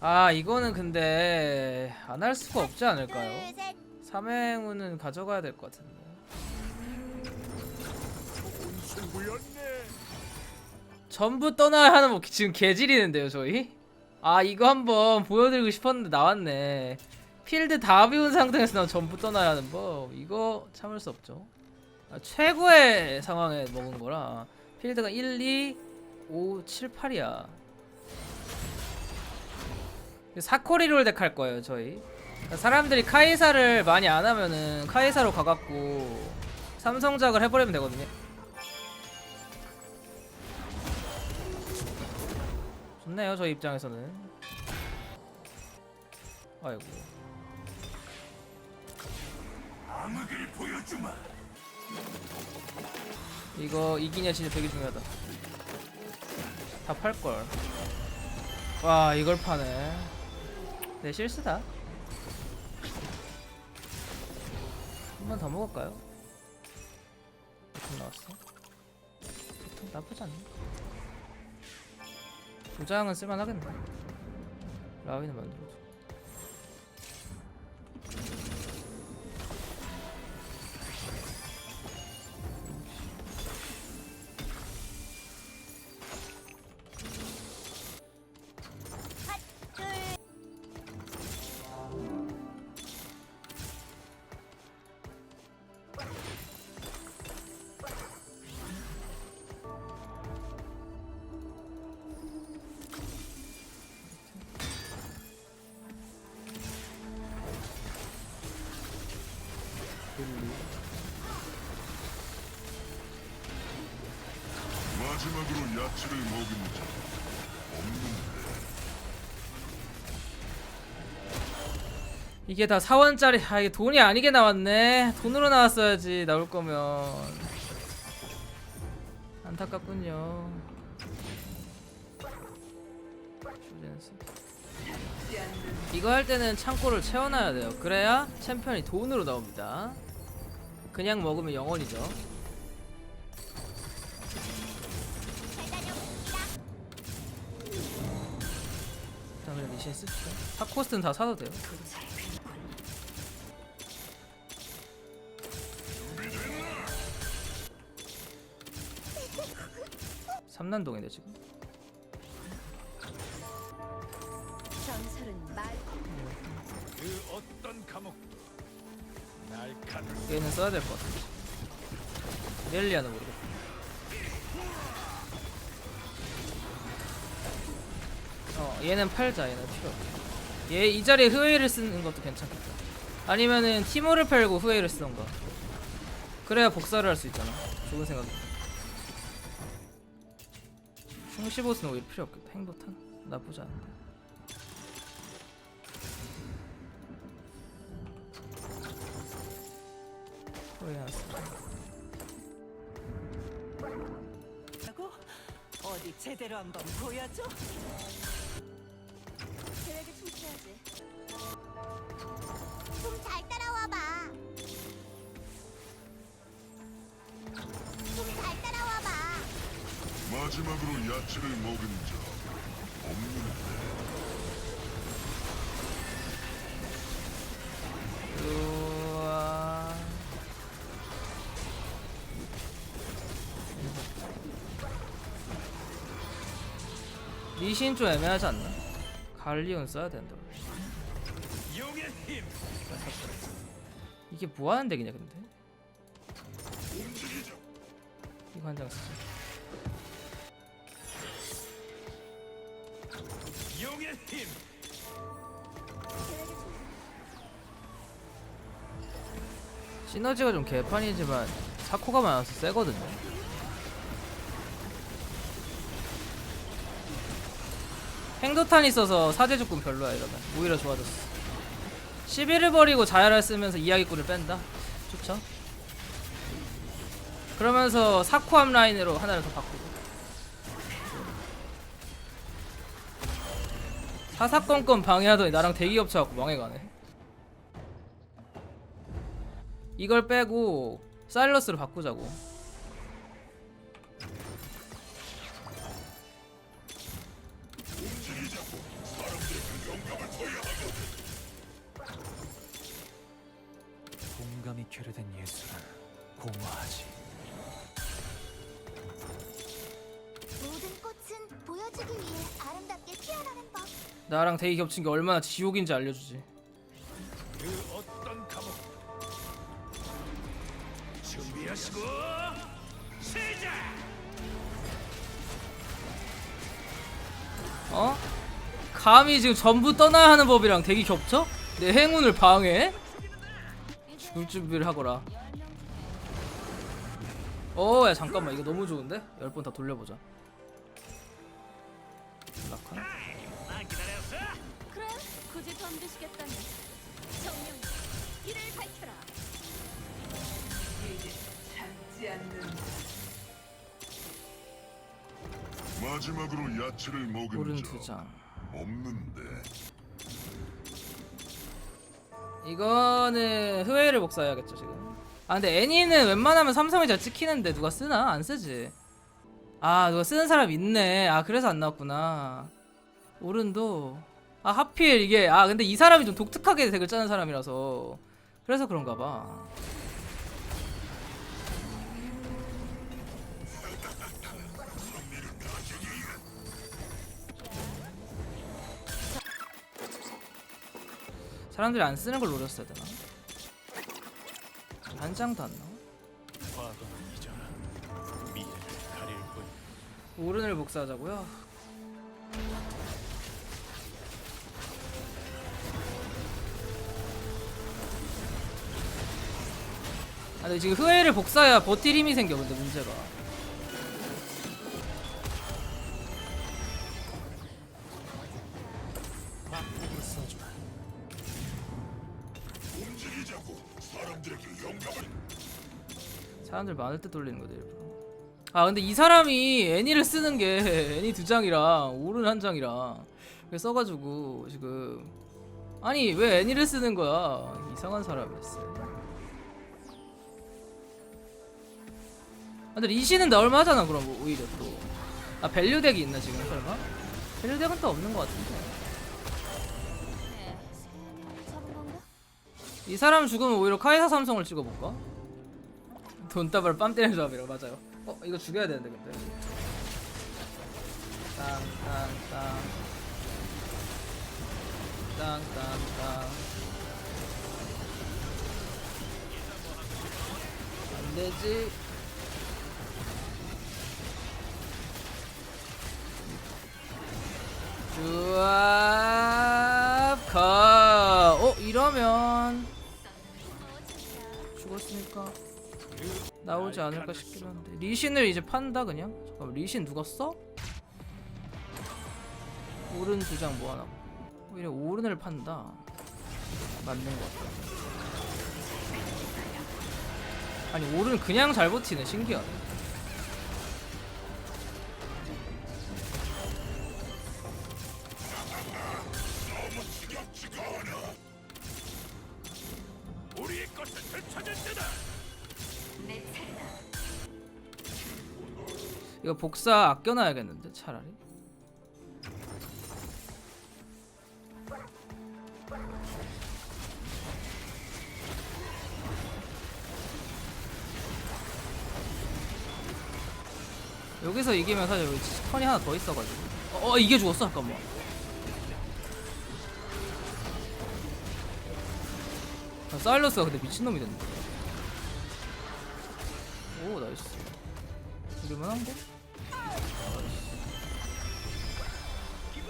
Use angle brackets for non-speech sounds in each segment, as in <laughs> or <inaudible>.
아 이거는 근데 안 할 수가 없지 않을까요? 삼행우는 가져가야 될 것 같은데. 전부 떠나야 하는 뭐 지금 개질이는데요 저희? 아 이거 한번 보여드리고 싶었는데 나왔네 필드 다 비운 상태에서 난 전부 떠나야 하는 법 이거 참을 수 없죠 아, 최고의 상황에 먹은 거라 필드가 1, 2, 5, 7, 8이야 사코리롤 덱 할 거예요 저희. 그러니까 사람들이 카이사를 많이 안 하면은 카이사로 가갖고 삼성작을 해버리면 되거든요. 좋네요 저희 입장에서는. 아이고. 이거 이기냐 진짜 되게 중요하다. 다 팔걸. 와 이걸 파네 내 실수다. 한 번 더 먹을까요? 좀 나왔어. 보통 나쁘지 않네. 도장은 쓸만하겠네. 라위는 만들어줘 마지막으로 야채를 먹은 자 없는데. 이게 다 4원짜리 아 이게 돈이 아니게 나왔네 돈으로 나왔어야지 나올 거면 안타깝군요. 이거 할 때는 창고를 채워놔야 돼요 그래야 챔피언이 돈으로 나옵니다 그냥 먹으면 영원이죠. 다음에 미신 쓰죠 탑코스트는 다 사도 돼요. 삼난동인데 지금 써야 될 것 같은데 렐리아는 모르겠다 어 얘는 팔자 얘는 필요 없얘 이 자리에 후웨이를 쓰는 것도 괜찮겠다. 아니면은 티모를 팔고 후웨이를 쓰던가 그래야 복사를 할 수 있잖아. 좋은 생각이다 흉시보스는 오히려 필요 없겠다. 행보탄. 나쁘지 않은데 하고 어디 제대로 한번 보여줘. 계획에 충실해야지. 좀 잘 따라와봐. 좀 잘 따라와봐. 마지막으로 야채를 먹은 자 없는데. 리신 좀 애매하지 않나? 갈리온 써야 된다. 이게 뭐 하는 덱이냐 근데? 이거 한 장 쓰자. 용의 힘. 시너지가 좀 개판이지만 사코가 많아서 세거든요. 행도탄 있어서 사제주군 별로야 이러면. 오히려 좋아졌어. 11을 버리고 자야를 쓰면서 이야기꾼을 뺀다? 좋죠? 그러면서 사코함 라인으로 하나를 더 바꾸고. 사사건건 방해하더니 나랑 대기 겹쳐갖고 망해가네. 이걸 빼고 사일러스로 바꾸자고 정결된 예술은 공허하지. 모든 꽃은 보여주기 위해 아름답게 피어나는 법. 나랑 데이 겹친 게 얼마나 지옥인지 알려주지. 그 어떤 감옥도 준비하시고 시작. 어? 감히 지금 전부 떠나야 하는 법이랑 되게 겹쳐? 내 행운을 방해해? 죽을 준비를 하거라. 어, 야 잠깐만 이거 너무 좋은데? 열번다 돌려보자. 라칸? 나 기다렸어. 그래, 굳이 덤비시겠다면 정령 길을 밝혀라. 마지막으로 야채를 먹은 오른 적두 장. 없는데. 이거는 흐웨이를 복사해야겠죠 지금. 아 근데 애니는 웬만하면 삼성이 잘 찍히는데 누가 쓰나? 안 쓰지. 아 누가 쓰는 사람 있네. 아 그래서 안 나왔구나. 오른도 아 하필 이게 아 근데 이 사람이 좀 독특하게 덱을 짜는 사람이라서 그래서 그런가 봐. 사람들이 안 쓰는 걸 노렸어야 되나? 한 장도 안 나와? 오른을 복사하자고요. 아, 근데 지금 흐웨이를 복사해야 버틸 힘이 생겨. 근데 문제가. 사람들 많을 때 돌리는 거지 일부러. 아 근데 이 사람이 애니를 쓰는 게 애니 두 장이랑 오른 한 장이랑 써가지고 지금 아니 왜 애니를 쓰는 거야 이상한 사람이었어. 아, 근데 리시는 나올만 하잖아 그럼 뭐 오히려 또. 아 밸류 덱이 있나 지금 설마? 밸류 덱은 또 없는 것 같은데. 이 사람 죽으면 오히려 카이사 삼성을 찍어볼까? 돈다발 빰 때리는 조합이라 맞아요. 어 이거 죽여야 되는데 근데. 땅땅땅 땅땅땅 안 되지. 주압 나오지 않을까 싶긴 한데. 리신을 이제 판다 그냥? 잠깐만 리신 누가 써? 오른 두 장 모아놔. 오히려 오른을 판다. 맞는 것 같다 아니 오른 그냥 잘 버티네 신기하네 이거 복사 아껴놔야겠는데 차라리? 여기서 이기면 사실 여기 턴이 하나 더 있어가지고. 어, 어 이게 죽었어? 잠깐만. 아, 사일러스가 근데 미친놈이 됐네. 오 나이스 이럴만한데?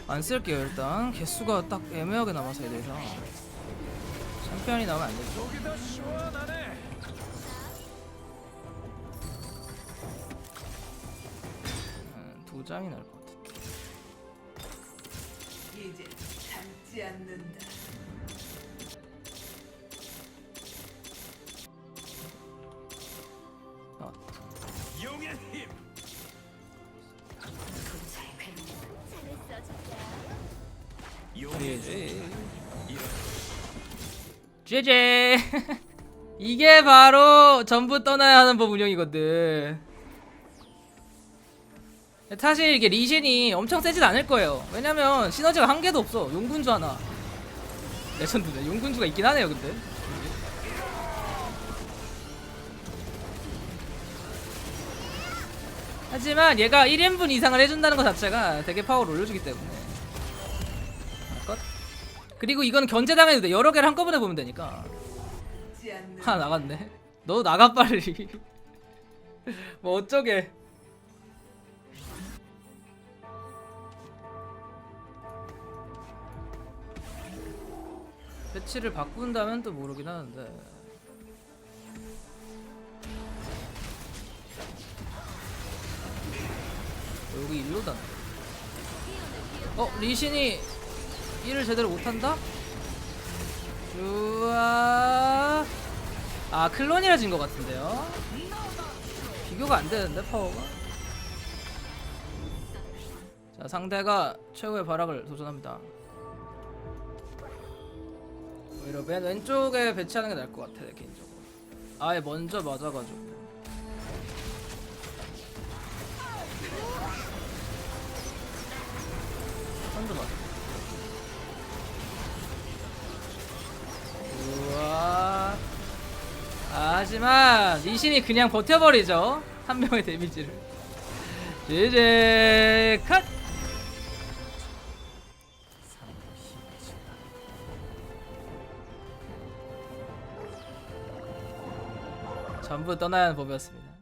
안 쓸게요 일단 개수가 딱 애매하게 남아서 애들이랑 챔피언이 나오면 안 되죠. 음, 두 장이 나을 것 같아 이제 참지 않는다. 나왔다 용의 힘. 잘했어, 자기야. 용의 제제. <laughs> 이게 바로 전부 떠나야 하는 법 운영이거든. 사실 이게 리신이 엄청 세진 않을 거예요. 왜냐면 시너지가 한 개도 없어. 용군주 하나. 레전드네. 용군주가 있긴 하네요 근데 하지만 얘가 1인분 이상을 해준다는 것 자체가 되게 파워를 올려주기 때문에. 아, 끝. 그리고 이건 견제당해도 돼. 여러 개를 한꺼번에 보면 되니까. 하나 나갔네. 너 나가 빨리. <laughs> 뭐 어쩌게. 배치를 바꾼다면 또 모르긴 하는데 여기 일로다. 어 리신이 일을 제대로 못한다? 좋아. 아 클론이라 진 것 같은데요? 비교가 안 되는데 파워가? 자 상대가 최고의 발악을 도전합니다. 오히려 맨 왼쪽에 배치하는 게 나을 것 같아 내 개인적으로. 아예 먼저 맞아가지고 맞아. 우와. 아, 하지만 리신이 그냥 버텨버리죠. 한 명의 데미지를. 제제 컷! 전부 떠나야 하는 법이었습니다